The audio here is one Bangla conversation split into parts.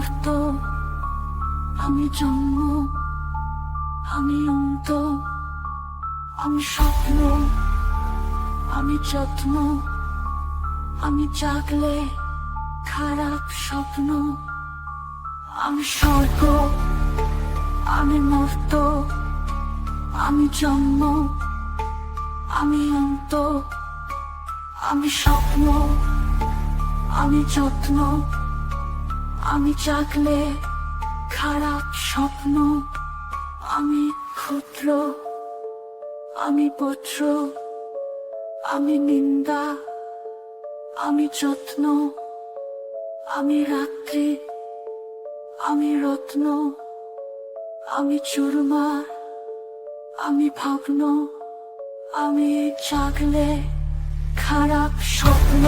আমি আমি জন্ম, আমি অন্ত, আমি স্বপ্ন, আমি যত্ন, আমি জাগলে খারাপ স্বপ্ন, আমি স্বর্গ, আমি মর্ত, আমি জন্ম, আমি অন্ত, আমি স্বপ্ন, আমি যত্ন আমি জাগলে খারাপ স্বপ্ন, আমি ক্ষুদ্র, আমি পুত্র আমি নিন্দা, আমি যত্ন, আমি রাত্রি, আমি রত্ন, আমি চুরমার, আমি ভগ্ন, আমি জাগলে খারাপ স্বপ্ন।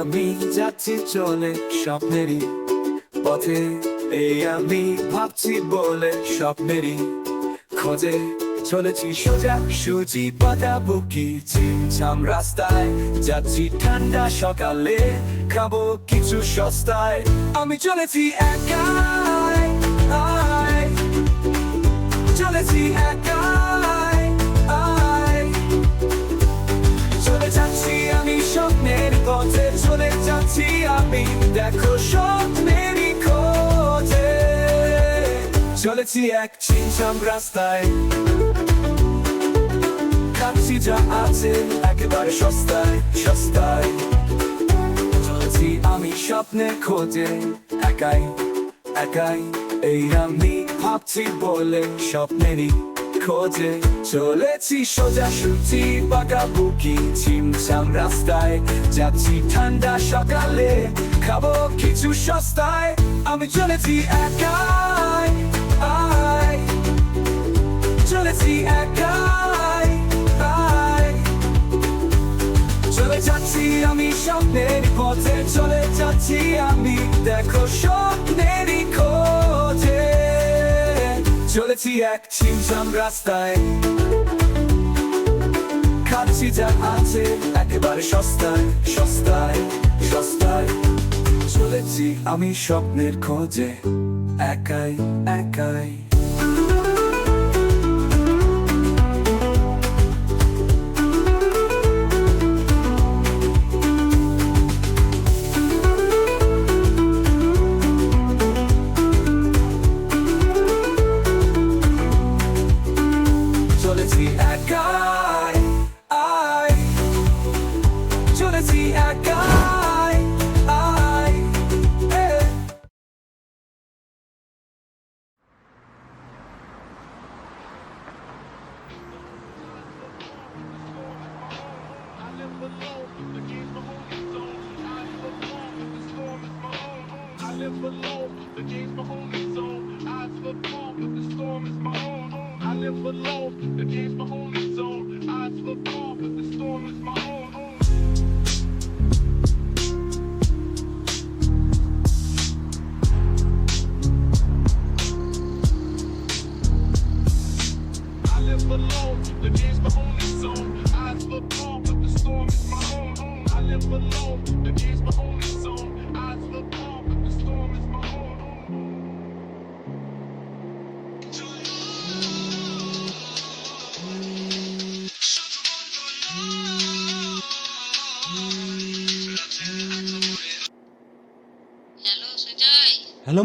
আমি যাচ্ছি চলে স্বপ্নেরই পথে, এই আমি ভাবছি বলে স্বপ্নেরই খোঁজে চলেছি সোজা সুজি পাতা বুকি ছিমছাম রাস্তায়, যাচ্ছি ঠান্ডা সকালে, খাব কিছু সস্তায়, আমি চলেছি একাই চলেছি একাই চলে যাচ্ছি আমি স্বপ্নের পথে যাচ্ছি আমি, দেখো স্বপ্নেরই খোঁজে। চলেছি এক ছিমছাম রাস্তায়। খাচ্ছি যা আছে একেবারে সস্তায় সস্তায়। চলেছি আমি স্বপ্নের খোঁজে, একাই একাই। এই আমি ভাবছি বলে স্বপ্নেরই খোঁজে চলেছি সোজা সুচি পাকা বুকি ছিমছাম রাস্তায়। যাচ্ছি ঠান্ডা সকালে, খাব কিছু সস্তায়। আমি চলেছি একাই আয় চলেছি একাই আয় চলে যাচ্ছি আমি স্বপ্নের পথে, চলে যাচ্ছি আমি। দেখো স্বপ্নেরই খোঁজে। চলেছি এক ছিমছাম রাস্তায়। খাচ্ছি যা আছে একেবারে সস্তায় সস্তায় সস্তায়। চলেছি আমি স্বপ্নের খোঁজে, একাই একাই।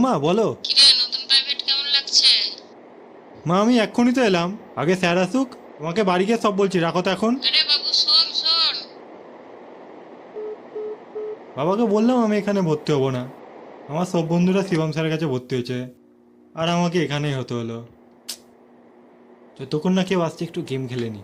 মা বলো। নতুন প্রাইভেট কেমন লাগছে? মা আমি এক্ষুনি তো এলাম। আগে স্যার আসুক তোমাকে বাড়ি গিয়ে সব বলছি রাখো তো এখন। আরে বাবু শোন শোন। বাবাকে বললাম আমি এখানে ভর্তি হব না। আমার সব বন্ধুরা শিবম স্যারের কাছে ভর্তি হয়েছে। আর আমাকে এখানেই হতে হলো। যতক্ষণ না কেউ আসছে একটু গেম খেলে নি।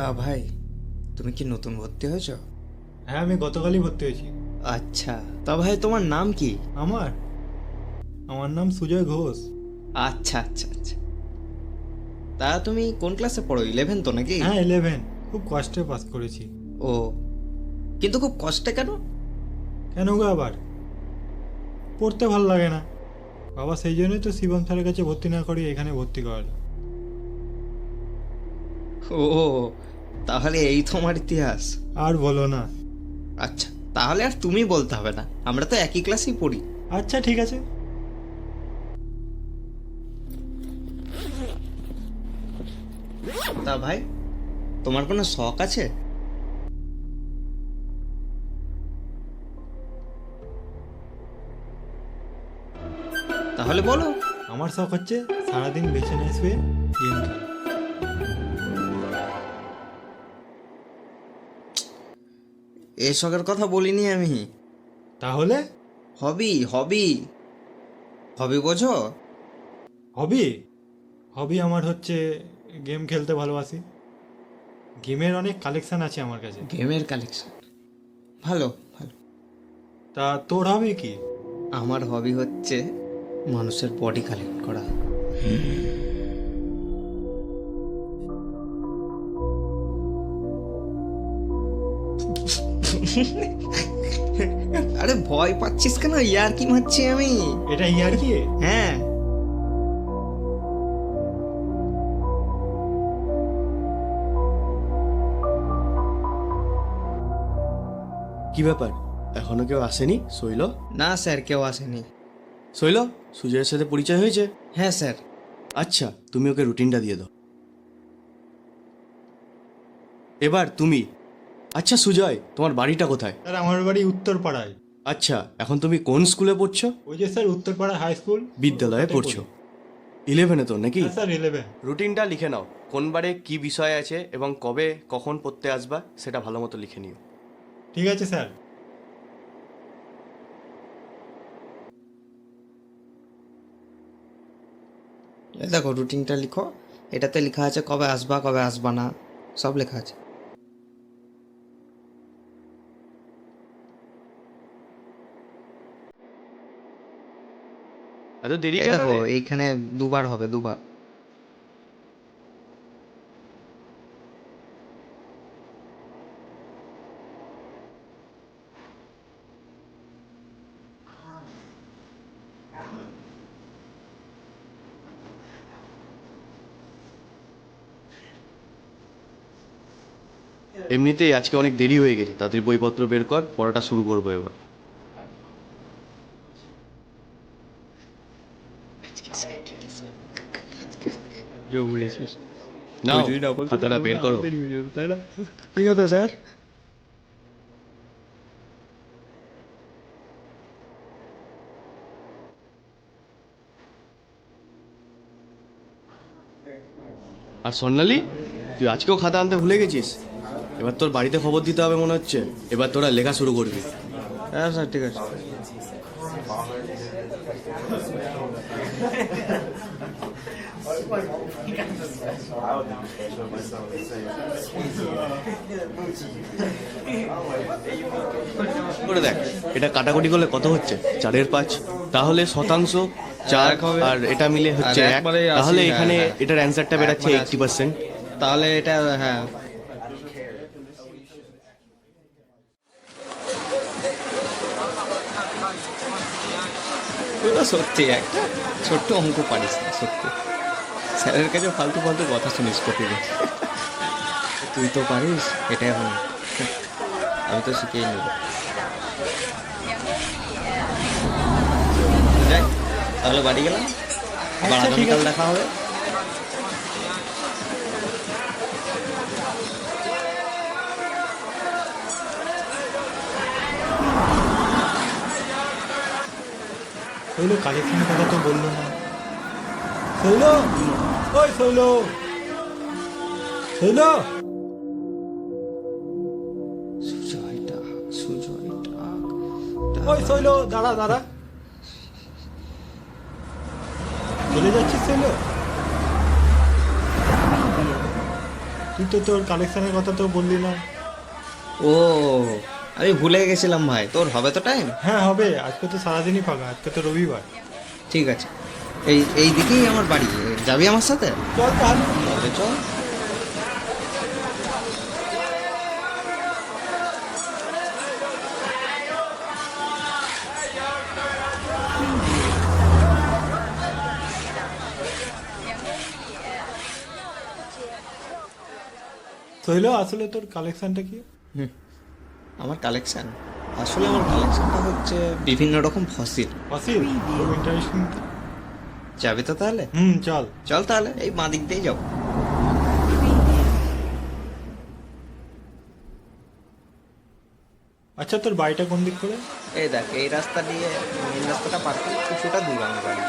তা ভাই তুমি কি নতুন ভর্তি হয়েছ? হ্যাঁ আমি গতকালই ভর্তি হয়েছি। আচ্ছা তা ভাই তোমার নাম কি? আমার? আমার নাম সুজয় ঘোষ। আচ্ছা আচ্ছা আচ্ছা। তা তুমি কোন ক্লাসে পড়ো? ইলেভেন তো নাকি? হ্যাঁ ইলেভেন খুব কষ্টে পাস করেছি। ও কিন্তু খুব কষ্টে কেন? কেন গো আবার? পড়তে ভালো লাগে না। বাবা সেই জন্যই তো শিবম স্যারের কাছে ভর্তি না করি এখানে ভর্তি করালো। ও তাহলে এই তোমার ইতিহাস। আর বলো না। আচ্ছা তাহলে আর তুমি বলতে হবে না আমরা তো একই ক্লাসেই পড়ি। আচ্ছা ঠিক আছে। তা ভাই তোমার কোনো শখ আছে? তাহলে বলো। আমার শখ হচ্ছে সারাদিন বেছে নিয়ে শুয়ে গেম খেলা। এ শখের কথা বলিনি আমি। তাহলে? হবি হবি। হবি বোঝো? হবি? হবি আমার হচ্ছে গেম খেলতে ভালোবাসি। গেমের অনেক কালেকশন আছে আমার কাছে। গেমের কালেকশন ভালো ভালো। তা তোর হবি কি? আমার হবি হচ্ছে মানুষের বডি কালেক্ট করা। আরে ভয় পাচ্ছিস কেন? ইয়ার কি মারছি আমি? এটা ইয়ার কি? হ্যাঁ। কি ব্যাপার? এখনও কেউ আসেনি? শৈল? না স্যার কেউ আসেনি। শৈল সুজয়ের সাথে পরিচয় হয়েছে? হ্যাঁ স্যার। আচ্ছা তুমি ওকে রুটিনটা দিয়ে দাও। এবার তুমি আচ্ছা সুজয় তোমার বাড়িটা কোথায়? স্যার আমার বাড়ি উত্তরপাড়ায়। আচ্ছা এখন তুমি কোন স্কুলে পড়ছো? ওই যে স্যার উত্তরপাড়া হাই স্কুল। বিদ্যালয়ে পড়ছো। ইলেভেনে তো নাকি? হ্যাঁ, স্যার ইলেভেন রুটিনটা লিখে নাও কোন বারে কি বিষয় আছে এবং কবে কখন পড়তে আসবা সেটা ভালো মতো লিখে নিও। ঠিক আছে স্যার। এই দেখো রুটিনটা লিখো। এটাতে লেখা আছে কবে আসবা কবে আসবা না সব লেখা আছে। এত দেরি কেন দেখো এইখানে দুবার হবে দুবার। এমনিতেই আজকে অনেক দেরি হয়ে গেছে। তাদের বইপত্র বের কর পড়াটা শুরু করব এবার। নাও খাতাটা বের করো ঠিক আছে স্যার আর স্বর্ণালী তুই আজকেও খাতা আনতে ভুলে গেছিস? এবার তোর বাড়িতে খবর দিতে হবে মনে হচ্ছে। এবার তোরা লেখা শুরু করবি। হ্যাঁ স্যার ঠিক আছে। করে দেখ এটা কাটাকুটি করলে কত হচ্ছে? চারের পাঁচ। তাহলে শতাংশ চার আর এটা মিলে হচ্ছে এক তাহলে হ্যাঁ, এখানে হ্যাঁ। এটার অ্যান্সারটা বেরাচ্ছে এইটটি পার্সেন্ট তাহলে এটা হ্যাঁ। সত্যি একটা ছোট্ট অঙ্ক পারিস না সত্যি। স্যারের কাছে ফালতু ফালতু কথা শুনিস প্রতিদিন তুই তো পারিস এটাই এখন আমি তো শিখেই নেব। যাক তাহলে বাড়ি গেলাম। আবার আচ্ছা, আগামীকাল দেখা হবে। শৈল কালেকশনের কথা তো বলল না। শৈল! ওই শৈল শৈল সুজয় ডাক সুজয় ডাক ওই শৈল দাঁড়া দাঁড়া। চলে যাচ্ছিস শৈল তুই তো তোর কালেকশনের কথা তো বললি না। ও আমি ভুলে গেছিলাম ভাই। তোর হবে তো টাইম হ্যাঁ হবে। আজকে তো সারাদিনই ফাঁকা আজকে তো রবিবার। ঠিক আছে। এই এই দিকেই আমার বাড়ি। যাবি আমার সাথে? চল তাহলে। চল। শৈল আসলে তোর কালেকশনটা কি? আমার কালেকশন আসলে আমার কালেকশনটা হচ্ছে বিভিন্ন রকম ফসিল ফসিল ইন্টারেস্টিং যাবি তো তাহলে? হুম চল। চল তাহলে এই বাঁ দিক দিয়েই যাব। আচ্ছা তোর বাড়িটা কোন দিক করে? এই দেখ এই রাস্তা দিয়ে মেন রাস্তাটা পার কিছুটা দূর আমার বাড়ি।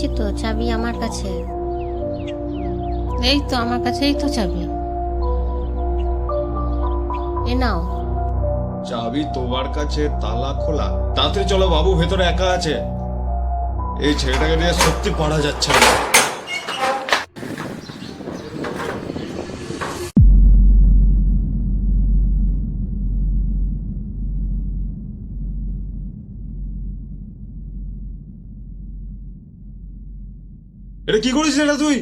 তালা তো চাবি আমার কাছে। এই তো আমার কাছে এই তো চাবি। এ নাও। চাবি তোমার কাছে, তালা খোলা। তাড়াতাড়ি চলো বাবু, ভেতরে একা আছে। এই ছেলেটাকে নিয়ে সত্যি পারা যাচ্ছে না। এটা কি করিস এটা তুই?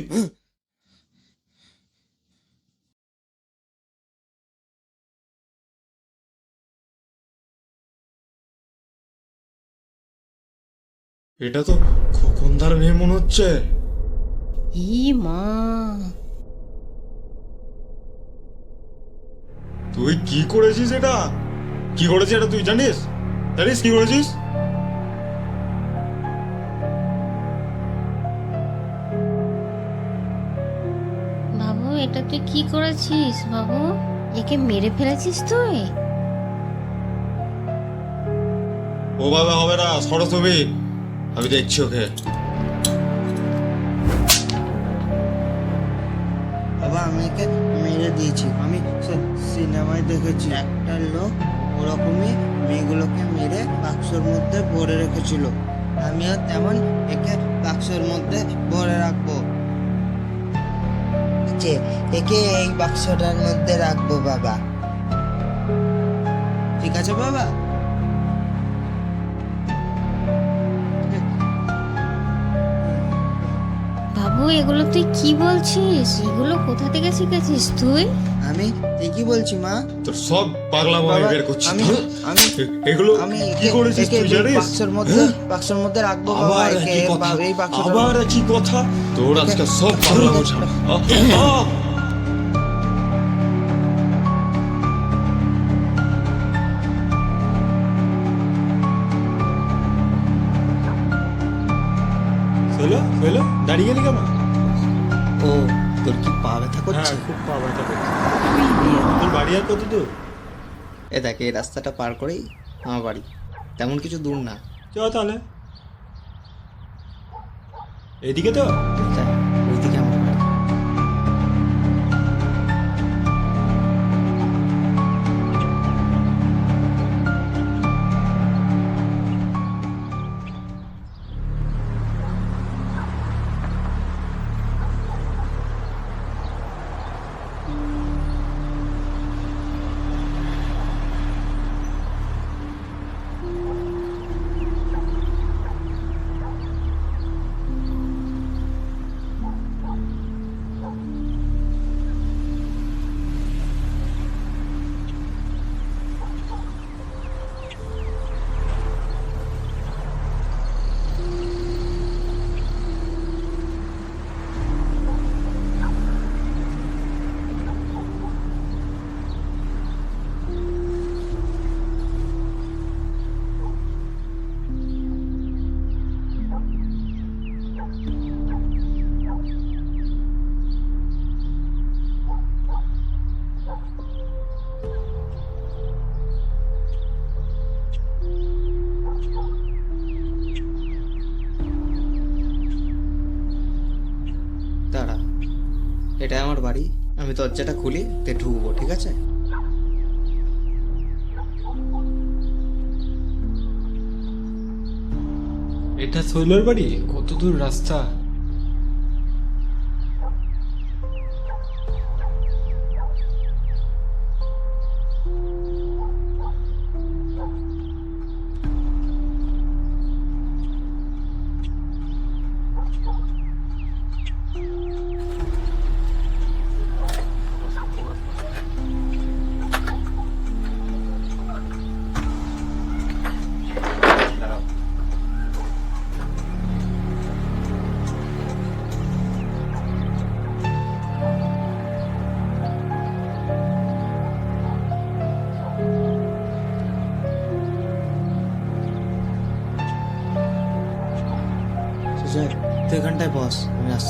এটা তো খোকনদার মেয়ে মনে হচ্ছে। ই মা। তুই কি করেছিস এটা? কি করেছিস এটা তুই জানিস? জানিস কি করেছিস? কি করেছিস বাবু? একে মেরে ফেলেছিস তুই? ও বাবা হবে না সরস্বতী আমি দেখছি ওকে। বাবা আমি একে মেরে দিয়েছি। আমি সিনেমায় দেখেছি। একটা লোক ওরকমই মেয়েগুলোকে মেরে বাক্সর মধ্যে ভরে রেখেছিল। আমিও তেমন একে বাক্সর মধ্যে ভরে রাখব যে একে এই বাক্সটার মধ্যে রাখব বাবা। ঠিক আছে বাবা? বাবু এগুলো তুই কি বলছিস? এগুলো কোথা থেকে শিখেছিস তুই? আমি ঠিকই বলছি মা? তোর সব পাগলাম আমি বের করছি। আমি আমি এগুলো আমি কি করেছিস তুই জানিস? বাক্সের মধ্যে বাক্সের মধ্যে রাখব বাবা একে এই আবার একই কথা? তোর আজকে সব আহ! শৈলো শৈলো দাঁড়িয়ে গেলি কেন? ও তোর কি পা ব্যথা করছে? হ্যাঁ খুব পা ব্যথা করছে। তোর বাড়ি আর কত দূর? এ দেখ এই রাস্তাটা পার করেই আমার বাড়ি। তেমন কিছু দূর না। চ তাহলে। এদিকে তো? বাড়ি। আমি দরজাটা খুলি তে ঢুকবো ঠিক আছে? এটা শৈলর বাড়ি? কত দূর রাস্তা?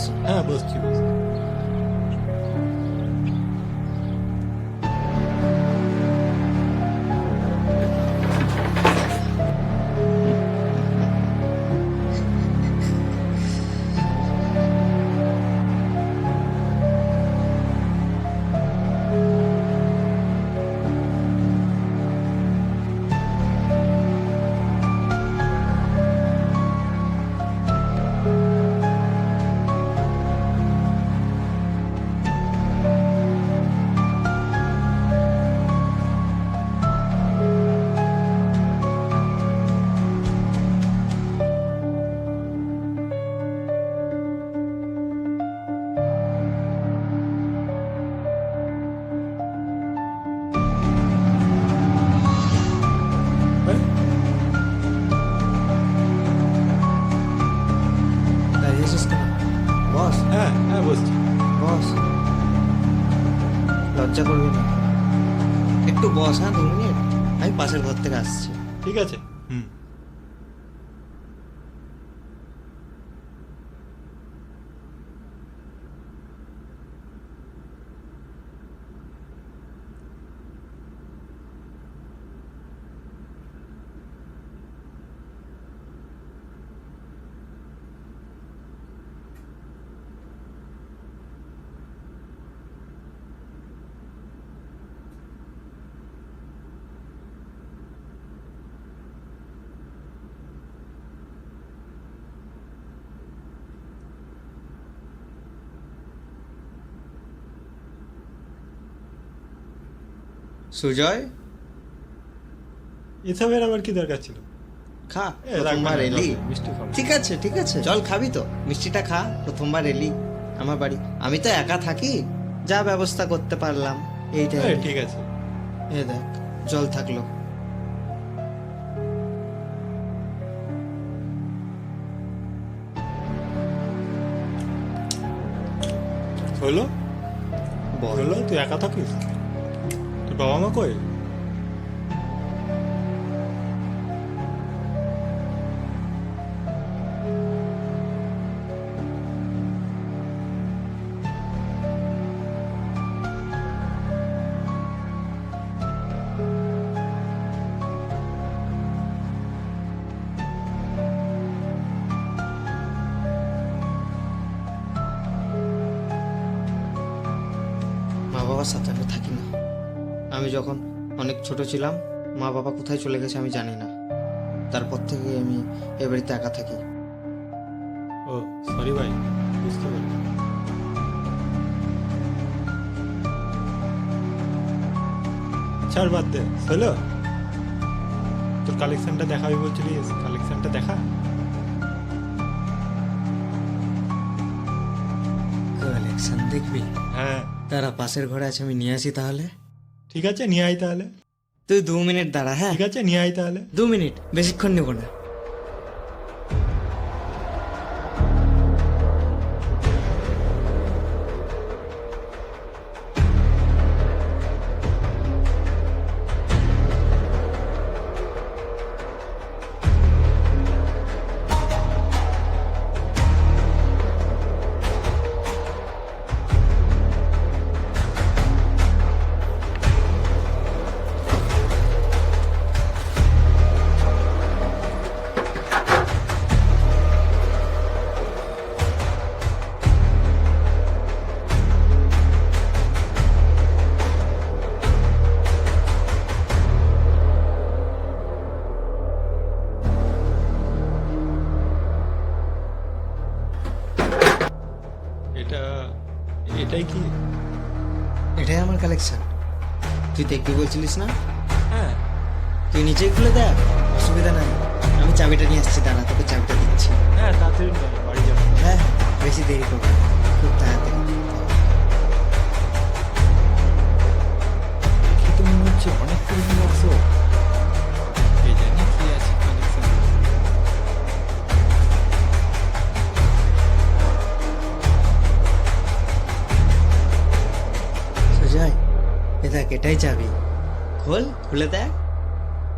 আমি আসছি হ্যাঁ বসছি লজ্জা করবি না। একটু বস হ্যাঁ দু মিনিট। আমি পাশের ঘর থেকে আসছি। ঠিক আছে। হুম। সুজয়? এসবের আবার কি দরকার ছিল? খা প্রথমবার এলি। ঠিক আছে ঠিক আছে জল খাবি তো। মিষ্টিটা খা প্রথমবার এলি আমার বাড়ি। আমি তো একা থাকি যা ব্যবস্থা করতে পারলাম এইটা ঠিক আছে। এ দেখ জল থাকল। হলো? বল। তুই একা থাকিস? তোর বাবা মা কই মা বাবার সাথে আমি থাকি না আমি যখন অনেক ছোট ছিলাম মা বাবা কোথায় চলে গেছে আমি জানি না। তারপর থেকে আমি এ বাড়িতে একা থাকি। ও সরি ভাই বুঝতে পারি ছাড় বাদ দে হলো তোর কালেকশনটা দেখাবি বলছিলিস কালেকশনটা দেখা। কালেকশন দেখবি? হ্যাঁ। তারা পাশের ঘরে আছে আমি নিয়ে আসি তাহলে। ঠিক আছে? নিয়ে আয় তাহলে। তুই দু মিনিট দাঁড়া হ্যাঁ? ঠিক আছে? নিয়ে আয় তাহলে। দু মিনিট বেশিক্ষণ নেব না। দেখবি বলছিলিস না? হ্যাঁ। তুই নিজেই খুলে দেখ অসুবিধা নাই। আমি চাবিটা নিয়ে আসছি দাঁড়া তোকে চাবিটা দিচ্ছি। হ্যাঁ তাড়াতাড়ি বাড়ি যাব। হ্যাঁ বেশি দেরি করব। খুব তাড়াতাড়ি। দেখে তো মনে হচ্ছে অনেক কিছু এ দেখ এটাই চাবি। খোল খুলে দেখ।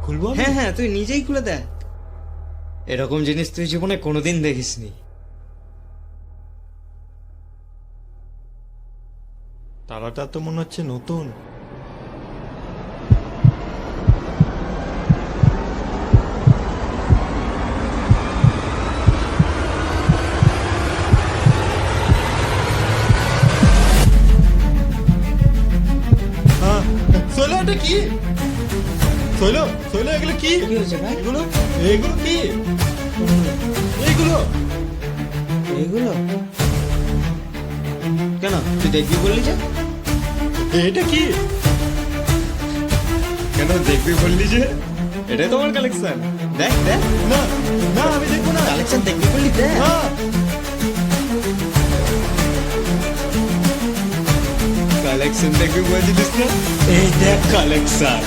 খুলবো হ্যাঁ হ্যাঁ তুই নিজেই খুলে দেখ। এরকম জিনিস তুই জীবনে কোনোদিন দেখিসনি। তালাটা তো মনে হচ্ছে নতুন। এটা কি? শৈল শৈল এগুলো কি? কি হয়েছে ভাই? এগুলো? এগুলো কি? এইগুলো এইগুলো কেন? তুই দেখবি বললি যে? এটা কি? কেন দেখবি বললি যে? এটাই তোমার কালেকশন দেখ দেখ। না না আমি দেখব না। কালেকশন দেখবি বললি দেখ। কালেকশন দেখবি বলছিলিস না এই দেখ কালেকশন